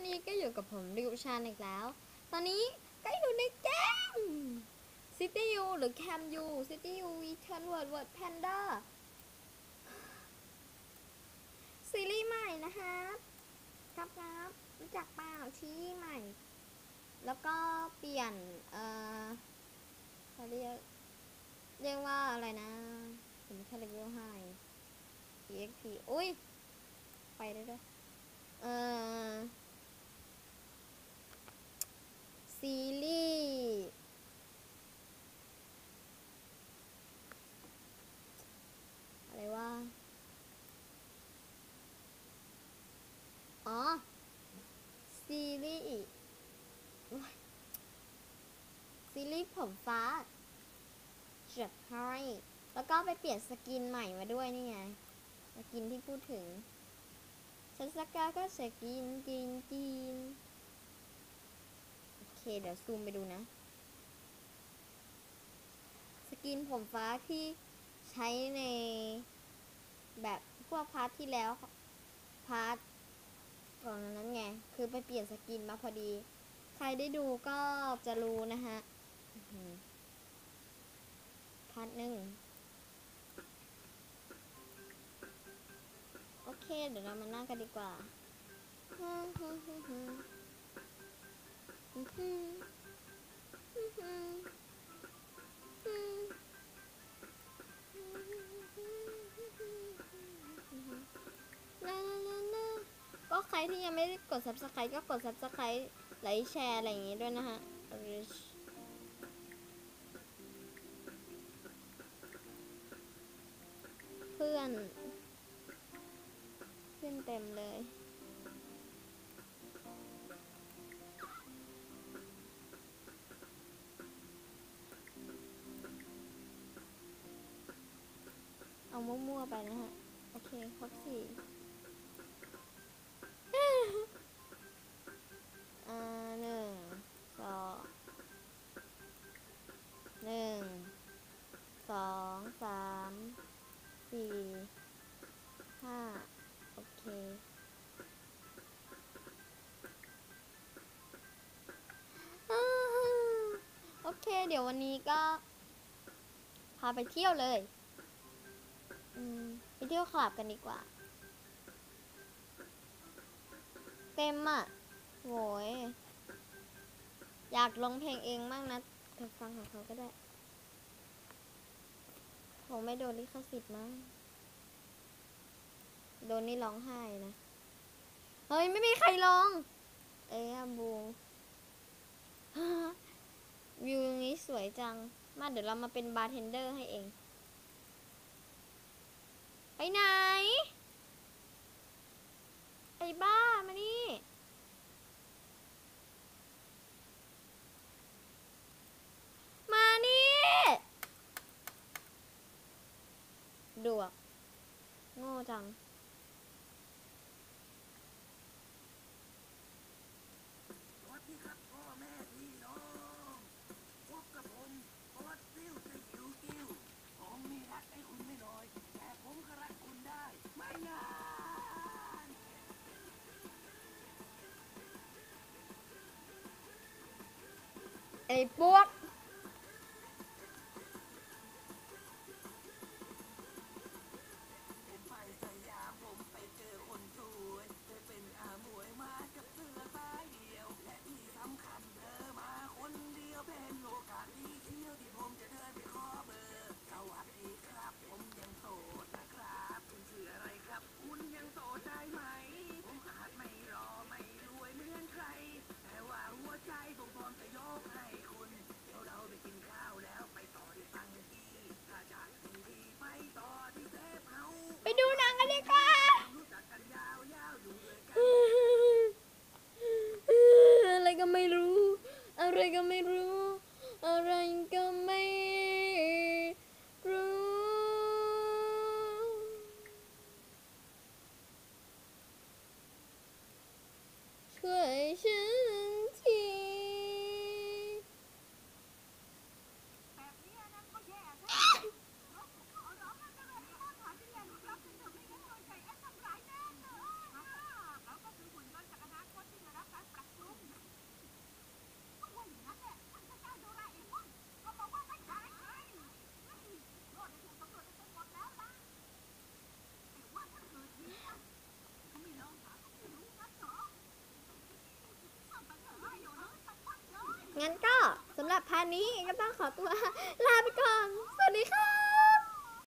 วันนี้ก็อยู่กับผมริวชานอีกแล้ว ตอนนี้ก็อยู่ในเกม City U หรือ Cam U City U Return Word Word Panda ซีรีส์ใหม่นะคะครับครับรู้จักเปล่าชี้ใหม่ แล้วก็เปลี่ยน เอ่อเขาเรียกเรียกว่าอะไรนะผมแค่เลเวลห้า EXP อุ้ย ไปได้ด้วย เอ่อ ซีรีส์อะไรว่า อ๋อ ซีรีส์โอ๊ย ซีรีส์ผมฟ้าจัดให้ แล้วก็ไปเปลี่ยนสกินใหม่มาด้วยนี่ไง สกินที่พูดถึงซัสกาก็สกินกินกินโอเค เดี๋ยวซูมไปดูนะ สกินผมฟ้าที่ใช้ในแบบพวกพาร์ทที่แล้ว พาร์ทก่อนนั้นไง คือไปเปลี่ยนสกินมาพอดี ใครได้ดูก็จะรู้นะฮะ พาร์ทหนึ่งโอเค เดี๋ยวเรามานั่งกันดีกว่าก็ใครที่ยังไม่ได้กด subscribe ก็กด subscribe ไลค์แชร์อะไรอย่างงี้ด้วยนะฮะ อน ขึ้นเต็มเลย เอามั่วๆไปนะฮะ เค เดี๋ยววันนี้ก็ พาไปเที่ยวเลยอืมไปเที่ยวคลับกันดีกว่า เต็มอะโว้ยอยากลงเพลงเองมากนะเฟังของเขาก็ได้ผมไม่โดนลิขสิทธิ์มั้งโดนนี่ร้องไห้นะ เฮ้ย ไม่มีใครร้อง เอ้ยบูวอย่างนี้สวย จัง มาเดี๋ยวเรามาเป็นบาร์เทนเดอร์ให้เอง ไปไหน ไอ้บ้า มานี่ มานี่ ดวก โง่จัง ไอ้ อะไรก็ไม่รู้ อะไรก็ไม่รู้ช่วยฉันที แบบนี้นะก็แย่แท้ขอร้องนะจะเลยข้าถามที่เรียนรู้รับถึงเธอไม่งั้นโดนใจแอดทำร้ายแน่เลยแล้วก็คือหุ่นยนต์จากอนาคตที่ได้รับการ งั้นก็สำหรับพาร์ท นี้ก็ต้องขอตัวลาไปก่อน สวัสดีค่ะ